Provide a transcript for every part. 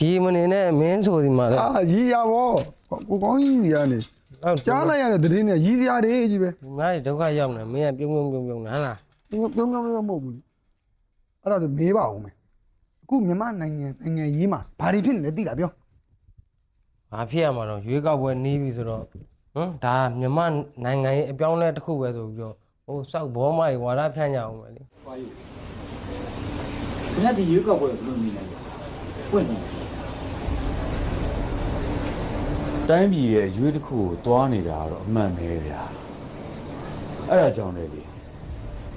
ရီမနေနဲ့မင်းဆိုဒီမှာလေအာရီရဗောကိုကောင်းကြီးကြီးကနေဟုတ်ကြားလိုက်ရတဲ့သတင်းနဲ့ရီစရာတွေကြီးပဲဒီမှာဒုက္ခရောက်နေမင်းကပြုံးပြုံးပြုံးပြုံးနေဟဟလားပြုံးပြုံးပြုံးမဟုတ်ဘူးအဲ့ဒါဆိုမေးပါဦးမယ်အခုမြန်မာနိုင်ငံနိုင်ငံရေးမှာဘာတွေဖြစ်နေလဲသိလားပြောဘာဖြစ်ရမှာတော့ရွေးကောက်ပွဲနီးပြီဆိုတော့ဟမ်ဒါမြန်မာနိုင်ငံရဲ့အပြောင်းအလဲတစ်ခုပဲဆိုပြီးတော့ဟိုစောက်ဘောမတွေဝါဒဖြန့်ကြအောင်ပဲလေပါယူခင်ဗျာဒီရွေးကောက်ပွဲဘယ်လိုမြင်လဲပွင့်နေ တယ် တိုင်းပြည်ရဲ့အရွေးတစ်ခုကိုတွားနေတာကတော့အမှန်ပဲဗျာအဲ့ဒါကြောင့်လေဒီ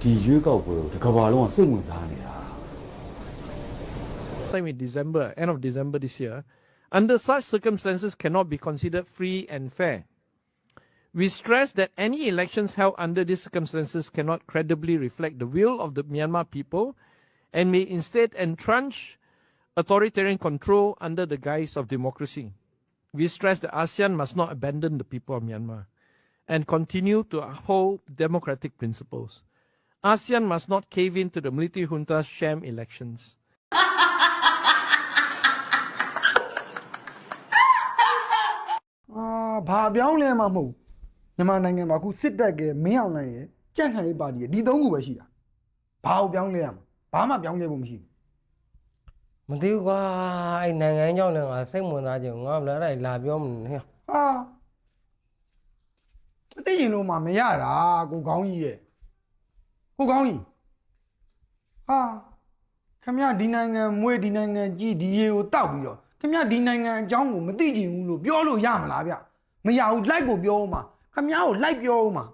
ဒီရွေးကောက်ပွဲကိုတစ်ကမ္ဘာလုံးကစိတ်ဝင်စားနေတာ time in December, end of December this year, under such circumstances cannot be considered free and fair. We stress that any elections held under these circumstances cannot credibly reflect the will of the Myanmar people and may instead entrench authoritarian control under the guise of democracy. We stress that ASEAN must not abandon the people of Myanmar and continue to uphold democratic principles. ASEAN must not cave in to the military junta's sham elections. အာဘာပြောင်းလဲမှာမဟုတ်ဘူးမြန်မာနိုင်ငံမှာအခုစစ်တပ်ကမင်းအောင်လှိုင်ရဲ့ကြန့်ခိုင်ရေးပါတီရဲ့ဒီသုံးခုပဲရှိတာဘာကိုပြောင်းလဲရမှာဘာမှပြောင်းလဲဖို့မရှိဘူး မသိဘူးကွာအဲ့နိုင်ငံကြောင့်လည်းငါစိတ်ဝင်စားခြင်းငါလည်းအဲ့ဒါလာပြောမနေဟဲ့ဟာမသိရင်လို့မှမရတာကိုကောင်းကြီးရဲ့ကိုကောင်းကြီးဟာခမရဒီနိုင်ငံမွေးဒီနိုင်ငံကြီးဒီရေကိုတောက်ပြီးတော့ခမရဒီနိုင်ငံအကြောင်းကိုမသိချင်ဘူးလို့ပြောလို့ရမလားဗျမရဘူးလိုက်ကိုပြောဦးမှာခမရကိုလိုက်ပြောဦးမှာ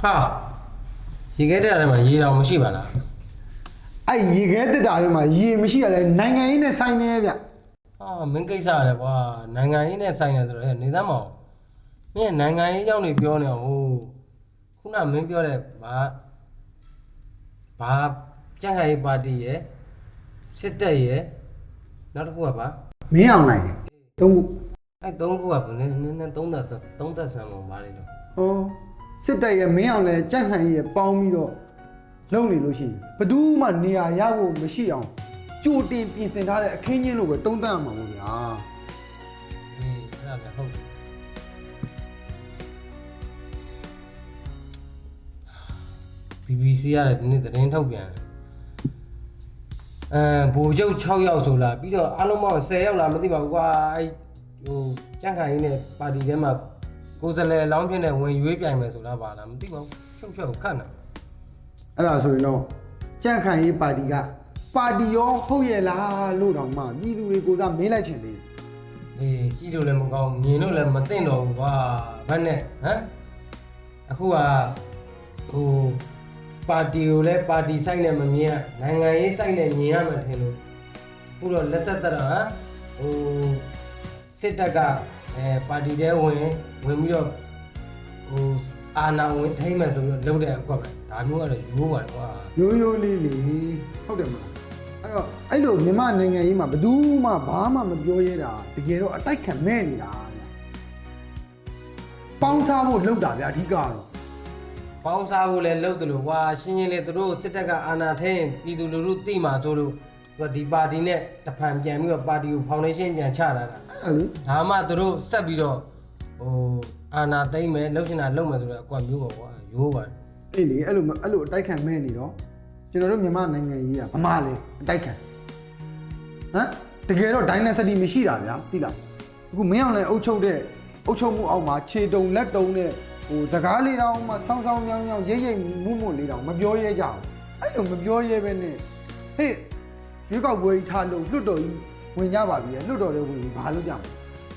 ဟာရေခဲတဲ့အဲ့မှာရေတောင်မရှိပါလားအဲ့ရေခဲတက်တာတွေမှာရေမရှိရလဲနိုင်ငံရေးနဲ့ဆိုင်နေဗျဟာမင်းကိစ္စရတယ်ကွာနိုင်ငံရေးနဲ့ဆိုင်နေဆိုတော့ဟဲ့နေသမ်းမအောင်မင်းကနိုင်ငံရေးကြောင့်နေပြောနေအောင်ဟိုခုနမင်းပြောတဲ့ဘာဘာကြံ့ခိုင်ရေးပါတီရဲ့စစ်တပ်ရဲ့နောက်တစ်ခုကဘာမင်းအောင်နိုင်တုံးခုအဲ့သုံးခုကဘယ်နည်းနည်းနည်းသုံးသက်ဆန်းသုံးသက်ဆန်းပုံပါလေလို့ဟော စစ်တပ်ရဲ့မင်းအောင်လဲကြန့်ခိုင်ရဲ့ပေါင်းပြီးတော့လုံနေလို့ရှိရင်ဘယ်သူမှနေရာရဖို့မရှိအောင်ကြိုတင်ပြင်ဆင်ထားတဲ့အခင်းချင်းလိုပဲတုံးတန်းရမှာပေါ့ဗျာအေးအဲ့ဒါလည်းဟုတ်တယ် BBC ရတယ်ဒီနေ့သတင်းထုတ်ပြန်တယ်အဲဘူကျုပ်6ယောက်ဆိုလားပြီးတော့အားလုံးပေါင်း10ယောက်လားမသိပါဘူးကွာအဲဟိုကြန့်ခိုင်ရေးနဲ့ပါတီထဲမှာ ကိုယ်စလဲလောင်းဖြစ်နေဝင်ရွေးပြိုင်မယ်ဆိုလားပါလားမသိပါဘူးရှုပ်ရှုပ်ခတ်နေအဲ့ဒါဆိုရင်တော့ကြန့်ခိုင်ရေးပါတီကပါတီရောဟုတ်ရဲ့လားလို့တောင်မှပြည်သူတွေကိုယ်စားမေးလိုက်ချင်သေးတယ်အေးကြည့်လို့လည်းမကောင်းမြင်လို့လည်းမသိတော့ဘူးကွာဘယ်နဲ့ဟမ်အခုကဟိုပါတီကိုလည်းပါတီဆိုင်နဲ့မမြင်ရနိုင်ငံရေးဆိုင်နဲ့မြင်ရမှထင်လို့အခုတော့လက်ဆက်တရဟမ်ဟိုစစ်တပ်က အဲပါတီတဲဝင်ဝင်ပြီးတော့ဟိုအာဏာဝင်ထိမ့်မယ်ဆိုပြီးတော့လုပ်တဲ့အကွက်ပဲဒါမျိုးကတော့ရိုးပါတယ်ကွာရိုးရိုးလေးလေးဟုတ်တယ်မလားအဲ့တော့အဲ့လိုမြန်မာနိုင်ငံရေးမှာဘယ်သူမှဘာမှမပြောရဲတာတကယ်တော့အတိုက်ခံမဲ့နေတာဗျပေါင်းစားဖို့လုပ်တာဗျအဓိကတော့ပေါင်းစားဖို့လည်းလုပ်တယ်လို့ကွာရှင်းရှင်းလေးသူတို့စစ်တပ်ကအာဏာထိန်ပြည်သူလူထုသိမှာဆိုလို့ သူကဒီပါတီနဲ့တဖန်ပြန်ပြီးတော့ပါတီကိုဖောင်ဒေးရှင်းပြန်ချလာတာအဲ့လေဒါမှသူတို့ဆက်ပြီးတော့ဟိုအာဏာသိမ်းမယ်လှုပ်ရှင်တာလုပ်မယ်ဆိုတော့အကွက်မျိုးပါကွာရိုးပါတယ်အေးလေအဲ့လိုအဲ့လိုအတိုက်ခံမဲ့နေတော့ကျွန်တော်တို့မြန်မာနိုင်ငံရေးကဗမာလေအတိုက်ခံဟမ်တကယ်တော့ dynasty မရှိတာဗျာသိလားအခုမင်းအောင်လည်းအုပ်ချုပ်တဲ့အုပ်ချုပ်မှုအောက်မှာခြေတုံလက်တုံနဲ့ဟိုစကားလေးတောင်မှစောင်းစောင်းမြောင်းမြောင်းရိတ်ရိတ်မှုမှုလေးတောင်မပြောရဲကြဘူးအဲ့လိုမပြောရဲပဲနဲ့ဟေ့ ရွေးကောက်ပွဲကြီးထားလို့လွတ်တော်ကြီးဝင်ကြပါပြီလွတ်တော်တွေဝင်ပြီးဘာလုပ်ကြမလဲ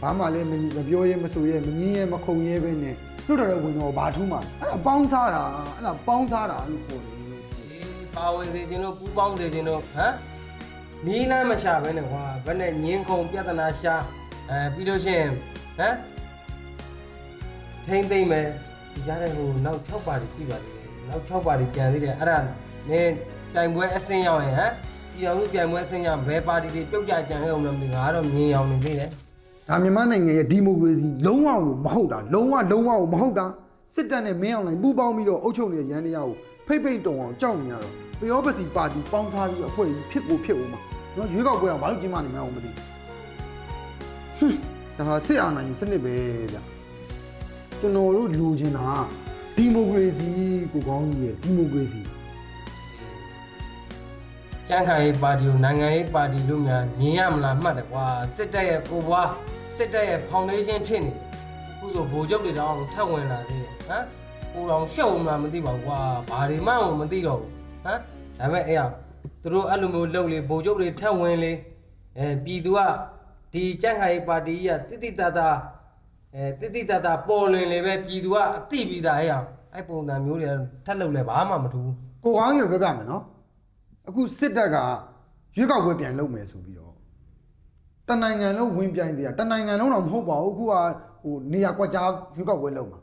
ဘာမှလည်းမပြောရဲမဆိုရဲမငင်းရဲမခုံရဲပဲနဲ့လွတ်တော်တွေဝင်တော့ဘာထူးမှာအဲ့ဒါပေါင်းစားတာအဲ့ဒါပေါင်းစားတာလို့ခေါ်တယ်ဒီပါဝင်စေခြင်းတို့ပူးပေါင်းစေခြင်းတို့ဟမ်နီးလမ်းမရှာဘဲနဲ့ကွာဘယ်နဲ့ညင်းခုံပြဿနာရှာအဲပြီးလို့ရှိရင်ဟမ်ထိမ့်သိမ့်မယ်ဒီကြားတဲ့ဟိုနောက်6ပါးကြီးရှိပါသေးတယ်နောက်6ပါးကြီးကြံသေးတယ်အဲ့ဒါနေတိုင်ပွဲအစင်းရောက်ရင်ဟမ် ပြည်အောင်စုပြိုင်ပွဲအစင်းရောက်ဘယ်ပါတီတွေပြုတ်ကြကြံခဲ့အောင်လဲမသိဘူးငါကတော့မြင်အောင်နေသေးတယ်ဒါမြန်မာနိုင်ငံရဲ့ဒီမိုကရေစီလုံးဝကိုမဟုတ်တာလုံးဝလုံးဝကိုမဟုတ်တာစစ်တပ်နဲ့မင်းအောင်လှိုင်ပူးပေါင်းပြီးတော့အုပ်ချုပ်နေတဲ့ရန်တရားကိုဖိတ်ဖိတ်တုံအောင်ကြောက်နေရတော့ပယောပစီပါတီပေါင်းထားပြီးအဖွဲ့ကြီးဖြစ်ကိုဖြစ်ဦးမှာနော်ရွေးကောက်ပွဲတော့ဘာလို့ကျင်းပနေမှန်းမသိဘူးဟွန်းဒါစစ်အာဏာရှင်စနစ်ပဲဗျကျွန်တော်တို့လူချင်တာဒီမိုကရေစီကိုကောင်းကြီးရဲ့ဒီမိုကရေစီ ကျန်းခိုင်ရေးပါတီကိုနိုင်ငံရေးပါတီလို့များမြင်ရမလားမှတ်တယ်ကွာစစ်တပ်ရဲ့ကိုဘွားစစ်တပ်ရဲ့ဖောင်ဒေးရှင်းဖြစ်နေခုဆိုဗိုလ်ချုပ်တွေတောင်ထက်ဝင်လာသေးတယ်ဟမ်ကိုတော်ရှုံမှမသိပါဘူးကွာဘာတွေမှမသိတော့ဘူးဟမ်ဒါပေမဲ့အဲ့ရသူတို့အဲ့လိုမျိုးလုပ်လေဗိုလ်ချုပ်တွေထက်ဝင်လေအဲပြည်သူကဒီကျန်းခိုင်ရေးပါတီကြီးကတိတိတတ်တာအဲတိတိတတ်တာပေါ်လွင်လေပဲပြည်သူကအသိပြီးသားအဲ့ရအဲ့ပုံစံမျိုးတွေထက်လုပ်လဲဘာမှမထူးဘူးကိုကောင်းကြီးကိုပြောပြမယ်နော် အခုစစ်တပ်ကရွေးကောက်ပွဲပြန်လုပ်မယ်ဆိုပြီးတော့တနိုင်ငံလုံးဝင်ပြိုင်သေးတာတနိုင်ငံလုံးတော့မဟုတ်ပါဘူးအခုကဟိုနေရာကွက်ကြားရွေးကောက်ပွဲလုပ်မှာ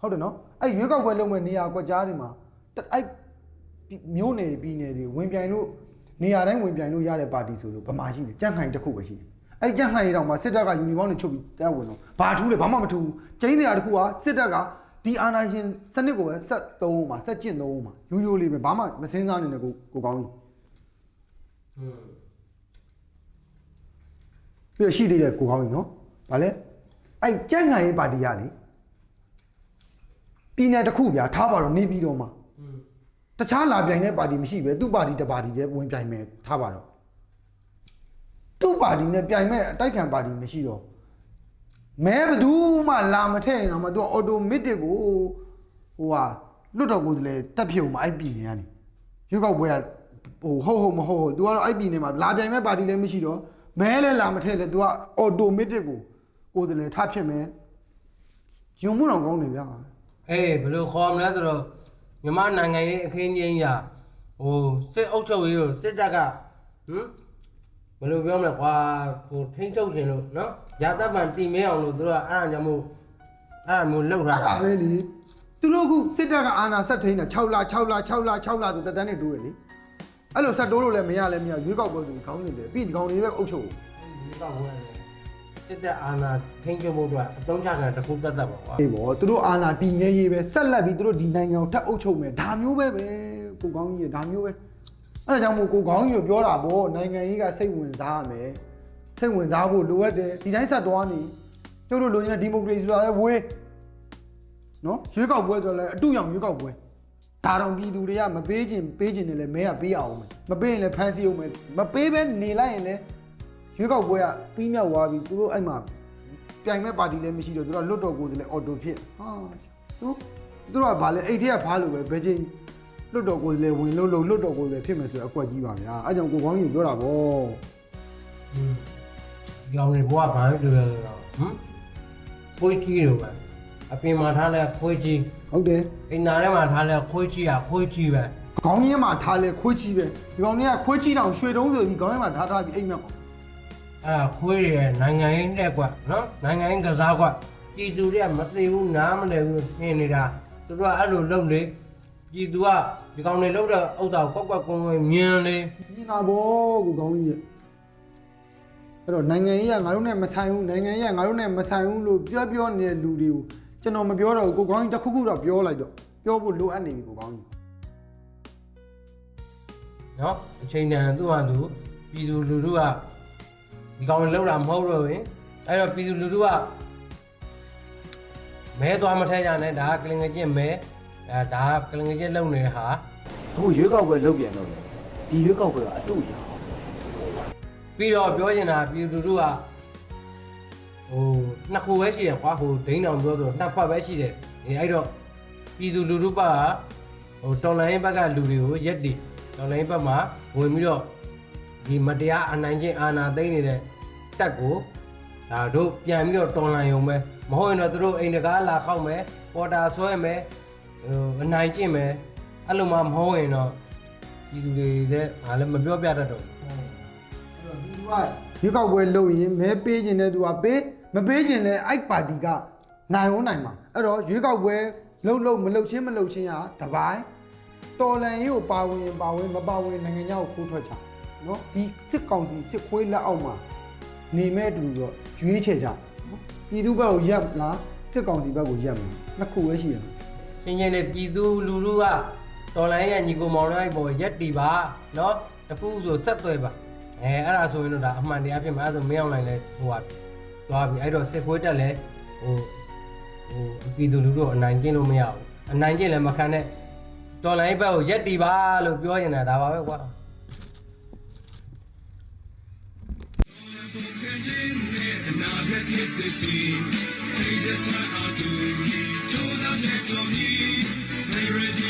ဟုတ်တယ်နော်အဲ့ရွေးကောက်ပွဲလုပ်မဲ့နေရာကွက်ကြားတွေမှာတအဲ့မျိုးနယ်ပြည်နယ်တွေဝင်ပြိုင်လို့နေရာတိုင်းဝင်ပြိုင်လို့ရတဲ့ပါတီဆိုလို့ဗမာရှိတယ်ကြန့်ခိုင်တစ်ခုပဲရှိတယ်အဲ့ကြန့်ခိုင်တောင်မှာစစ်တပ်ကယူနီဖောင်းတွေချုပ်ပြီးတက်ဝင်တော့ဘာထူးလဲဘာမှမထူးဘူးကျင်းနေတာတစ်ခုကစစ်တပ်ကဒီအာဏာရှင်စနစ်ကိုပဲဆက်သုံးအောင်မှာဆက်ကျင့်သုံးအောင်မှာရိုးရိုးလေးပဲဘာမှမစင်းစားနေနဲ့ကိုကိုကောင်းကြီးอืม ပြီးတော့ရှိသေးတယ်ကိုကောင်းကြီးနော်ဗာလဲအဲ့ကြက်ငံရေးပါတီကလေပြည်နယ်တစ်ခုဗျာထားပါတော့နေပြည်တော်မှာอืมတခြားလာပြိုင်တဲ့ပါတီမရှိပဲသူ့ပါတီတစ်ပါတီတည်းဝင်ပြိုင်မယ်ထားပါတော့သူ့ပါတီနဲ့ပြိုင်မဲ့အတိုက်ခံပါတီမရှိတော့မဲဘယ်သူမှလာမထည့်ရင်တော့မသူကအော်တိုမက်တစ်ကိုဟိုဟာလွတ်တော်ကိုယ်စလဲတက်ဖြုံမှာအဲ့ပြည်နေကနေရွေးကောက်ပွဲက ဟိုဟုတ်ဟုတ်မဟုတ်ဟုတ် तू ကတော့အဲ့ပြည်နေမှာလာပြိုင်မဲ့ပါတီလည်းမရှိတော့မဲလည်းလာမထည့်လဲ तू ကအော်တိုမက်တစ်ကိုကိုယ်စလဲထဖြစ်မယ်ယုံမှုတော့ကောင်းတယ်ဗျာအေးဘယ်လိုခေါ်မလဲဆိုတော့မြန်မာနိုင်ငံရေးအခင်းချင်းရာဟိုစစ်အုပ်ချုပ်ရေးကိုစစ်တပ်ကဟမ်ဘယ်လိုပြောမလဲကွာဟိုထိန်းချုပ်ခြင်းလို့နော်ရာတပ်ပံတီမဲအောင်လို့သူတို့ကအဲ့ဒါကြောင့်မို့အဲ့ဒါမျိုးလှုပ်ထားအဲ့တာဒါပဲလေသူတို့ကစစ်တပ်ကအာဏာဆက်ထိန်းတာ6လ6လ6လ6လဆိုတက်တန်းနဲ့တိုးတယ်လေ အဲ့လိုဆက်တိုးလို့လည်းမရလည်းမရရွေးကောက်ပွဲဆိုပြီးခေါင်းနေတယ်ပြီးဒီကောင်တွေပဲအုပ်ချုပ်ဒီကောက်ဝဲတယ်စစ်တပ်အာဏာထိန်းချုပ်ဖို့အတွက်အသုံးချခံတစ်ခုတတ်တတ်ပါကွာအေးဗောသူတို့အာဏာတည်ငြိမ်ရေးပဲဆက်လက်ပြီးသူတို့ဒီနိုင်ငံကိုထပ်အုပ်ချုပ်မယ်ဒါမျိုးပဲပဲကိုကောင်းကြီးရဒါမျိုးပဲအဲ့ဒါကြောင့်မို့ကိုကောင်းကြီးကိုပြောတာဗောနိုင်ငံရေးကစိတ်ဝင်စားရမယ်စိတ်ဝင်စားဖို့လိုအပ်တယ်ဒီတိုင်းဆက်သွားနေကျုပ်တို့လိုချင်တဲ့ဒီမိုကရေစီဆိုတာလည်းဝေးနော်ရွေးကောက်ပွဲဆိုတော့လည်းအတူရောင်ရွေးကောက်ပွဲ ဒါတော့ပြည်သူတွေကမပေးခြင်းပေးခြင်းနဲ့လည်းမဲကပေးအောင်မယ်မပေးရင်လည်းဖမ်းဆီးအောင်မယ်မပေးဘဲနေလိုက်ရင်လည်းရွေးကောက်ပွဲကပြီးမြောက်သွားပြီသူတို့အဲ့မှာပြိုင်မဲ့ပါတီလည်းမရှိတော့သူတို့ကလွတ်တော်ကိုယ်စားလှယ်အော်တိုဖြစ်ဟာသူတို့သူတို့ကဘာလဲအိတ်ထက်ကဖားလို့ပဲဘယ်ချိန်လွတ်တော်ကိုယ်စားလှယ်ဝင်လို့လို့လွတ်တော်ကိုယ်စားလှယ်ဖြစ်မယ်ဆိုတော့အကွက်ကြီးပါဗျာအဲကြောင့်ကိုကောင်းကြီးပြောတာဗောอืมဒီကောင်တွေဘဝဘာလို့လဲဆိုတော့ဟမ်ခွေးကြီးလို့ပဲအပြင်မှာထားလဲခွေးကြီး ဟုတ်တယ်အိမ်နာထဲမှာထားလဲခွေးကြီးอ่ะခွေးကြီးပဲခေါင်းရင်းမှာထားလဲခွေးချီပဲဒီကောင်တွေကခွေးချီတောင်ရွှေတုံးဆိုပြီးခေါင်းရင်းမှာထားထားပြီးအိမ်မြောက်အဲ့ဒါခွေးရဲ့နိုင်ငံရေးနဲ့ကွနော်နိုင်ငံရေးကစားကွပြည်သူတွေကမသိဘူးနားမလည်ဘူးမြင်နေတာသူတို့ကအဲ့လိုလုပ်လေပြည်သူကဒီကောင်တွေလုပ်တဲ့ဥစ္စာကိုကွက်ကွက်ကွင်းကွင်းမြင်လေဒီနာဗောကိုကောင်းကြီးရဲ့အဲ့တော့နိုင်ငံရေးကငါတို့နဲ့မဆိုင်ဘူးနိုင်ငံရေးကငါတို့နဲ့မဆိုင်ဘူးလို့ပြောပြောနေတဲ့လူတွေကို ကျွန်တော်မပြောတော့ဘူးကိုကောင်းကြီးတစ်ခုခုတော့ပြောလိုက်တော့ပြောဖို့လိုအပ်နေပြီကိုကောင်းကြီးနော်အချိန်တန်သူ့ဟာသူပြည်သူလူထုကဒီကောင်တွေလောက်တာမဟုတ်တော့ဘူးအဲ့တော့ပြည်သူလူထုကမဲသွားမထဲကြနဲ့ဒါကကလင်ငယ်ချင်းမဲအဲဒါကကလင်ငယ်ချင်းလုံနေတဲ့ဟာအခုရွေးကောက်ပွဲလုပ်ပြန်တော့လေဒီရွေးကောက်ပွဲကအတူရအောင်ပြီးတော့ပြောချင်တာပြည်သူလူထုက ဟိုနှစ်ခုပဲရှိတယ်ကွာဟိုဒိန်းအောင်ပြောဆိုနှစ်ဖက်ပဲရှိတယ်အဲအဲ့တော့ပြည်သူလူထုဘက်ကဟိုတော်လိုင်းဘက်ကလူတွေကိုရက်တည်တော်လိုင်းဘက်မှာဝင်ပြီးတော့ဒီမတရားအနိုင်ကျင့်အာဏာသိမ်းနေတဲ့တက်ကိုဒါတို့ပြန်ပြီးတော့တော်လှန်ရုံပဲမဟုတ်ရင်တော့သူတို့အိမ်တကားလာခောက်မယ်ပေါ်တာဆွဲမယ်ဟိုအနိုင်ကျင့်မယ်အဲ့လိုမှမဟုတ်ရင်တော့ပြည်သူတွေလည်းငါလည်းမပြောပြတတ်တော့ဘူးရွေးကောက်ပွဲလုပ်ရင်မဲပေးခြင်းတဲ့သူကပေး မပေးခြင်းလည်းအဲ့ပါတီကနိုင်ဝနိုင်မှာအဲ့တော့ရွေးကောက်ပွဲလှုပ်လှုပ်မလှုပ်ချင်းမလှုပ်ချင်းကတပိုင်းတော်လန်ရေးကိုပါဝင်ပါဝင်မပါဝင်နိုင်ငံခြားကိုခိုးထွက်ချနော်ဒီစစ်ကောင်စီစစ်ခွေးလက်အောက်မှာနေမဲ့တူတော့ရွေးချယ်ကြနော်ပြည်သူဘက်ကိုရက်လားစစ်ကောင်စီဘက်ကိုရက်မလားနှစ်ခုပဲရှိတယ် ရှင်းချင်းလေးပြည်သူလူထုကတော်လိုင်းရဲ့ညီကိုမောင်နှမပေါ်ရက်တီပါเนาะတဖူးဆိုဆက်သွဲပါအဲအဲ့ဒါဆိုရင်တော့ဒါအမှန်တရားဖြစ်မှာအဲ့ဒါဆိုမင်းအောင်နိုင်လဲဟိုဟာ သွားပြီအဲ့တော့စစ်ခွေးတက်လဲဟိုဟိုပြည်သူလူထုကိုအနိုင်ကျင့်လို့မရဘူးအနိုင်ကျင့်လည်းမခံနဲ့တော်လိုင်းဘက်ကိုရက်တီပါလို့ပြောရင်လည်းဒါပါပဲကွာ Favorite,